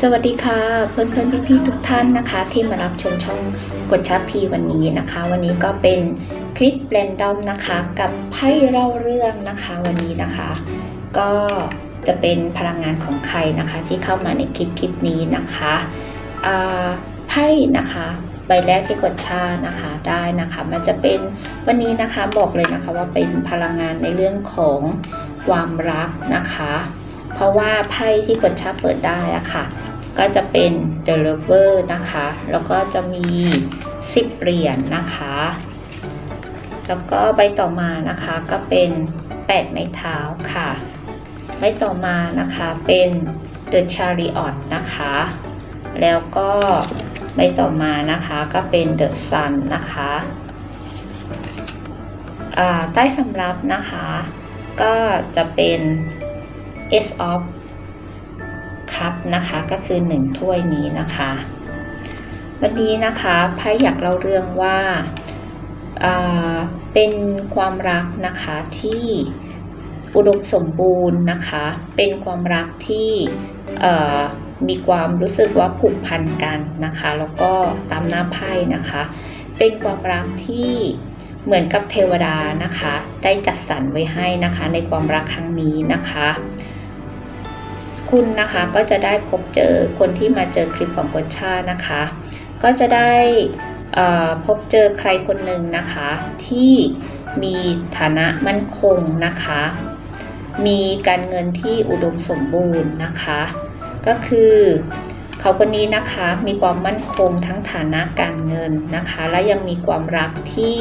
สวัสดีค่ะเพื่อนเพื่อนพี่พี่ๆทุกท่านนะคะ ที่มารับชมช่องกดชับพีวันนี้นะคะ วันนี้ก็เป็นคลิปแรนดอมนะคะ กับไพ่เล่าเรื่องนะคะวันนี้นะคะ ก็จะเป็นพลังงานของใครนะคะที่เข้ามาในคลิปคลิปนี้นะคะไพ่นะคะใบแรกที่กดชานะคะได้นะคะ มันจะเป็นวันนี้นะคะบอกเลยนะคะว่าเป็นพลังงานในเรื่องของความรักนะคะ เพราะว่าไพ่ที่กดชาเปิดได้อะค่ะ ก็จะเป็น The Lover นะคะ แล้วก็จะมี 10 เหรียญนะคะ แล้วก็ใบต่อมานะคะก็เป็น 8 ไม้เท้าค่ะ ใบต่อมานะคะเป็น The Chariot นะคะ แล้วก็ใบต่อมานะคะก็เป็น The Sun นะคะใต้สำรับนะคะ ก็จะเป็น S of คัพนะคะก็คือหนึ่งถ้วยนี้นะคะ วันนี้นะคะไพ่อยากเล่าเรื่องว่าอ่าเป็นความรักนะคะที่อุดมสมบูรณ์นะคะ เป็นความรักที่มีความรู้สึกว่าผูกพันกันนะคะ แล้วก็ตามหน้าไพ่นะคะ เป็นความรักที่เหมือนกับเทวดานะคะ ได้จัดสรรไว้ให้นะคะ ในความรักครั้งนี้นะคะ คุณนะคะก็จะได้พบเจอคนที่มาเจอคลิปของกดชานะคะ ก็จะได้พบเจอใครคนหนึ่งนะคะ ที่มีฐานะมั่นคงนะคะ มีการเงินที่อุดมสมบูรณ์นะคะ ก็คือเขาคนนี้นะคะมีความมั่นคงทั้งฐานะการเงินนะคะ และยังมีความรักที่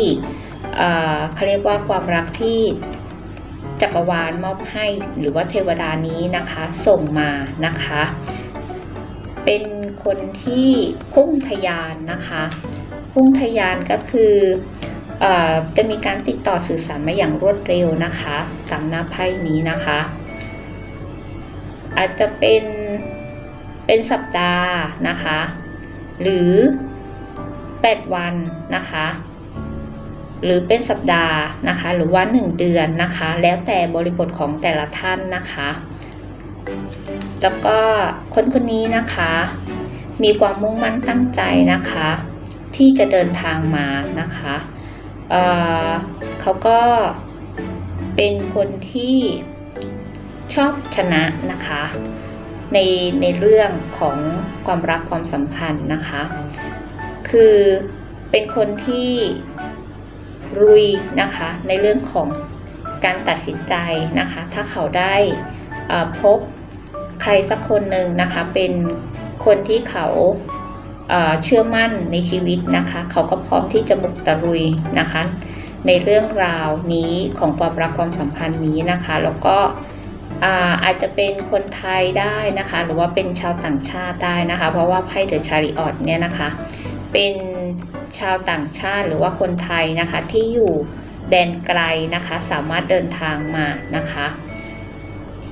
เขาเรียกว่าความรักที่ จักรวาลมอบให้หรือว่าเทวดานี้นะคะส่งมานะคะ เป็นคนที่พุ่งทะยานนะคะ พุ่งทะยานก็คือเออจะมีการติดต่อสื่อสารมาอย่างรวดเร็วนะคะตามหน้าไพ่นี้นะคะ อาจจะเป็นเป็นสัปดาห์นะคะ หรือ 8 วันนะคะ หรือเป็นสัปดาห์นะคะ หรือว่า 1 เดือนนะคะ แล้วแต่บริบทของแต่ละท่านนะคะ แล้วก็คนคนนี้นะคะ มีความมุ่งมั่นตั้งใจนะคะ ที่จะเดินทางมานะคะเเขาก็เป็นคนที่ชอบชนะนะคะในในเรื่องของความรักความสัมพันธ์นะคะ คือเป็นคนที่ รุยนะคะในเรื่องของการตัดสินใจนะคะ ถ้าเขาได้พบใครสักคนหนึ่งนะคะ เป็นคนที่เขาเชื่อมั่นในชีวิตนะคะ เขาก็พร้อมที่จะบุกตะรุยนะคะ ในเรื่องราวนี้ของความรักความสัมพันธ์นี้นะคะ แล้วก็อาอาจจะเป็นคนไทยได้นะคะ หรือว่าเป็นชาวต่างชาติได้นะคะ เพราะว่าไพ่เดอะชาริออตเนี่ยนะคะ เป็นชาวต่างชาติหรือว่าคนไทยนะคะ ที่อยู่แดนไกลนะคะ สามารถเดินทางมานะคะ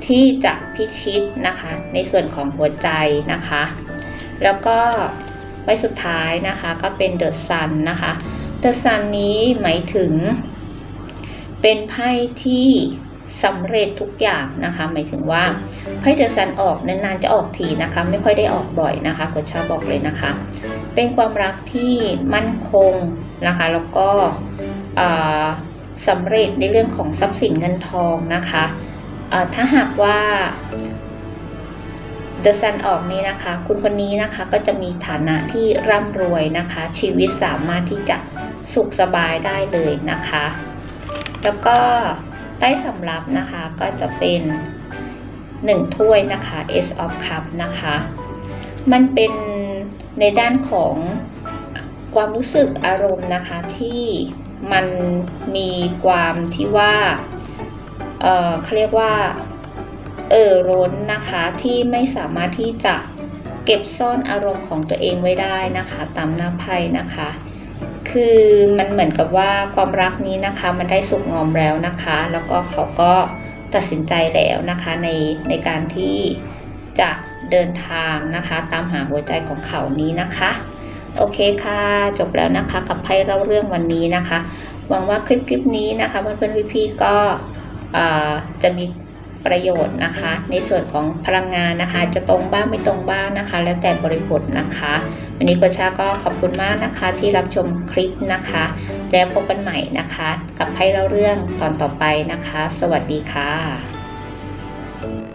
ที่จะพิชิตนะคะ ในส่วนของหัวใจนะคะ แล้วก็ใบสุดท้ายนะคะก็เป็นเดอะซันนะคะเดอะซันนี้หมายถึง เป็นไพ่ที่ สำเร็จทุกอย่างนะคะ หมายถึงว่าไพ่เดอะซันออกนานๆจะออกทีนะคะ ไม่ค่อยได้ออกบ่อยนะคะกดชาบอกเลยนะคะ เป็นความรักที่มั่นคงนะคะ แล้วก็อ่าสำเร็จในเรื่องของทรัพย์สินเงินทองนะคะถ้าหากว่า The Sun ออกนี้นะคะ คุณคนนี้นะคะก็จะมีฐานะที่ร่ำรวยนะคะ ชีวิตสามารถที่จะสุขสบายได้เลยนะคะ แล้วก็ ต้สำรับนะคะก็จะเป็นหนึ่งถ้วยนะคะ S of Cup นะคะ มันเป็นในด้านของความรู้สึกอารมณ์นะคะที่มันมีความที่ว่าเออเขาเรียกว่าเอ่อร้นนะคะที่ไม่สามารถที่จะเก็บซ่อนอารมณ์ของตัวเองไว้ได้นะคะ ตามหน้าไพ่นะคะ คือมันเหมือนกับว่าความรักนี้นะคะ มันได้สุกงอมแล้วนะคะ แล้วก็เขาก็ตัดสินใจแล้วนะคะในในการที่จะเดินทางนะคะ ตามหาหัวใจของเขานี้นะคะ โอเคค่ะ จบแล้วนะคะ กับไพ่เล่าเรื่องวันนี้นะคะ หวังว่าคลิปคลิปนี้นะคะเพื่อนๆพี่ๆก็จะมี ประโยชน์นะคะ ในส่วนของพลังงานนะคะ จะตรงบ้างไม่ตรงบ้างนะคะ แล้วแต่บริบทนะคะ วันนี้โกชาก็ขอบคุณมากนะคะที่รับชมคลิปนะคะ แล้วพบกันใหม่นะคะ กับให้เล่าเรื่องตอนต่อไปนะคะ สวัสดีค่ะ